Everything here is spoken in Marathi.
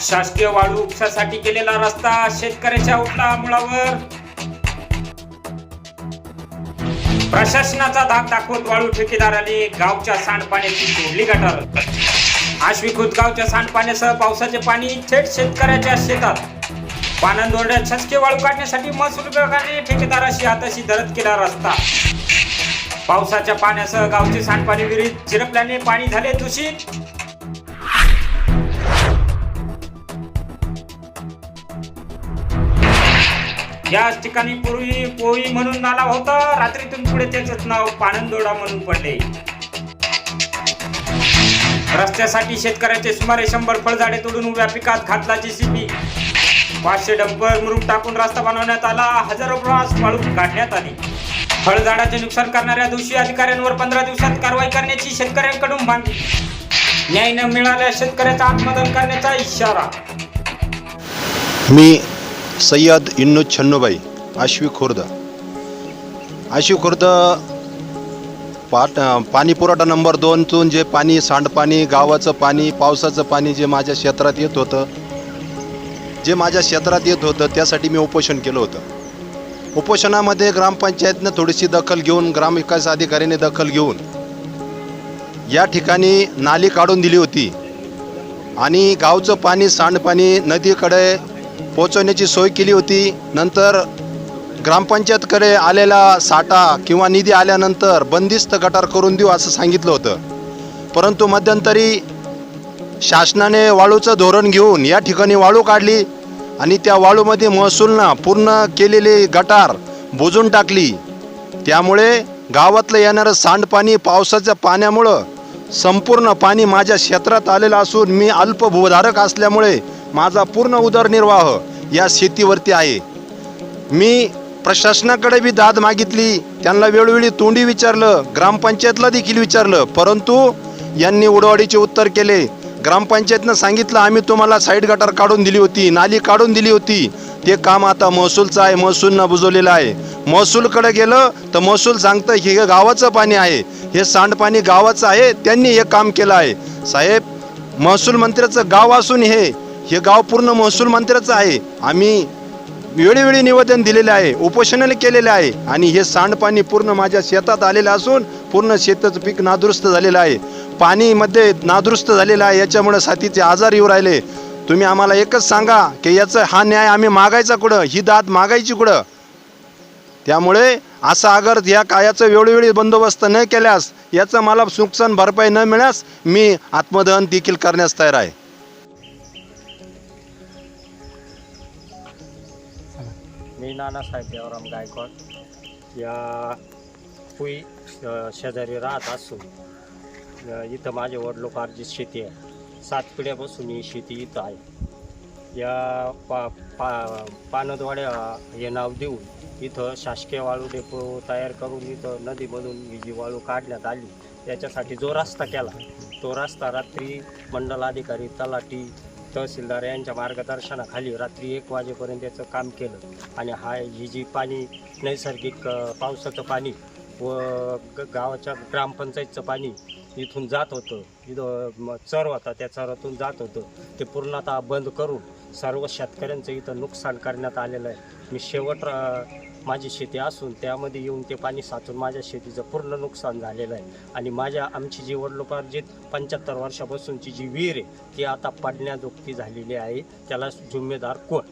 शासकीय वाळू उपशासाठी केलेला रस्ता शेतकऱ्याच्या उठला मुळावर. प्रशासनाचा धाक दाखवत वाळू ठेकेदाराने गावच्या सांडपाण्याची जोडली गटार. आश्वी गावच्या सांडपाण्यासह पावसाचे पाणी थेट शेतकऱ्याच्या शेतात. पानंदोरड्यात शासकीय वाळू काढण्यासाठी महसूल विभागाने ठेकेदाराशी हाताशी धरत केला रस्ता. पावसाच्या पाण्यासह गावचे सांडपाणी विहिरीत झिरपल्याने पाणी झाले दूषित. याच ठिकाणी पूर्वी पोई म्हणून नाला होता. रात्रीतून पुढे त्याच नाव पाणंदोडा म्हणून पडले. रस्त्यासाठी शेतकऱ्याचे सुमारे शंभर फळझाडे तोडून उभ्या पिकात घातला जेसीबी पाचशे डंपर मुरुम टाकून रस्ता बनवण्यात आला. हजारो प्रवास वाळून काढण्यात आली. फळझाडाचे नुकसान करणाऱ्या दोषी अधिकाऱ्यांवर पंधरा दिवसात कारवाई करण्याची शेतकऱ्यांकडून मागणी. न्याय न मिळाल्या शेतकऱ्याचा आत्मदन करण्याचा इशारा. मी सय्यद इन्नू छन्नूबाई आश्वी खुर्द. आश्वी खुर्द पाट पाणी पुरवठा नंबर दोनतून जे पाणी सांडपाणी गावाचं पाणी पावसाचं पाणी जे माझ्या क्षेत्रात येत होतं जे माझ्या क्षेत्रात येत होतं त्यासाठी मी उपोषण केलं होतं. उपोषणामध्ये ग्रामपंचायतनं थोडीशी दखल घेऊन ग्रामविकास अधिकाऱ्याने दखल घेऊन या ठिकाणी नाली काढून दिली होती. आणि गावचं पाणी सांडपाणी नदीकडे पोचवण्याची सोय केली होती. नंतर ग्रामपंचायतकडे आलेला साठा किंवा निधी आल्यानंतर बंदिस्त गटार करून देऊ असं सांगितलं होतं. परंतु मध्यंतरी शासनाने वाळूचं धोरण घेऊन या ठिकाणी वाळू काढली आणि त्या वाळूमध्ये महसूलनं पूर्ण केलेली गटार बुजून टाकली. त्यामुळे गावातलं येणारं सांडपाणी पावसाच्या पाण्यामुळं संपूर्ण पाणी माझ्या क्षेत्रात आलेलं असून मी अल्पभूधारक असल्यामुळे माझा पूर्ण उदरनिर्वाह या शेतीवरती आहे. मी प्रशासनाकडे बी दाद मागितली त्यांना वेळोवेळी तोंडी विचारलं ग्रामपंचायतला देखील विचारलं परंतु यांनी उडवाडीचे उत्तर केले. ग्रामपंचायतनं सांगितलं आम्ही तुम्हाला साईड गटार काढून दिली होती नाली काढून दिली होती. ते काम आता महसूलचं आहे महसूलनं बुजवलेलं आहे. महसूलकडे गेलं तर महसूल सांगतं हे गावाचं पाणी आहे. हे सांडपाणी गावाचं आहे त्यांनी हे काम केलं आहे. साहेब महसूल मंत्र्याचं गाव असून हे हे गाव पूर्ण महसूल मंत्र्याचं आहे. आम्ही वेळोवेळी निवेदन दिलेले आहे उपोषणाने केलेले आहे आणि हे सांडपाणी पूर्ण माझ्या शेतात आलेलं असून पूर्ण शेताचं पीक नादुरुस्त झालेलं आहे. पाणीमध्ये नादुरुस्त झालेलं आहे याच्यामुळं साथीचे आजार येऊ राहिले. तुम्ही आम्हाला एकच सांगा की याचा हा न्याय आम्ही मागायचा कुठं? ही दाद मागायची कुठं? त्यामुळे असं अगर या कायाचं वेळोवेळी बंदोबस्त न केल्यास याचं मला नुकसान भरपाई न मिळास मी आत्मदहन देखील करण्यास तयार आहे. मी नानासाहेब देवराम गायकवाड. या पुई शेजारी राहत असून इथं माझे वडिलोपार्जित शेती आहे. सात पिढ्यापासून ही शेती इथं आहे. या पा पा पानदवाड्या हे नाव देऊन इथं शासकीय वाळू डेपो तयार करून इथं नदीमधून ही जी वाळू काढण्यात आली त्याच्यासाठी जो रस्ता केला तो रस्ता रात्री मंडल अधिकारी तलाठी तहसीलदार यांच्या मार्गदर्शनाखाली रात्री एक वाजेपर्यंत याचं काम केलं. आणि हा ही जी पाणी नैसर्गिक पावसाचं पाणी व ग- गावाच्या ग्रामपंचायतचं पाणी इथून जात होतं इथं चर होता त्या चरातून जात होतं ते पूर्णतः बंद करून सर्व शेतकऱ्यांचं इथं नुकसान करण्यात आलेलं आहे. मी शेवट माझी शेती असून त्यामध्ये येऊन ते पाणी साचून माझ्या शेतीचं पूर्ण नुकसान झालेलं आहे. आणि माझ्या आमची जी वडलोपार्जित पंच्याहत्तर वर्षापासूनची जी विहीर आहे ती आता पडण्याजोगती झालेली आहे. त्याला जिम्मेदार कोण?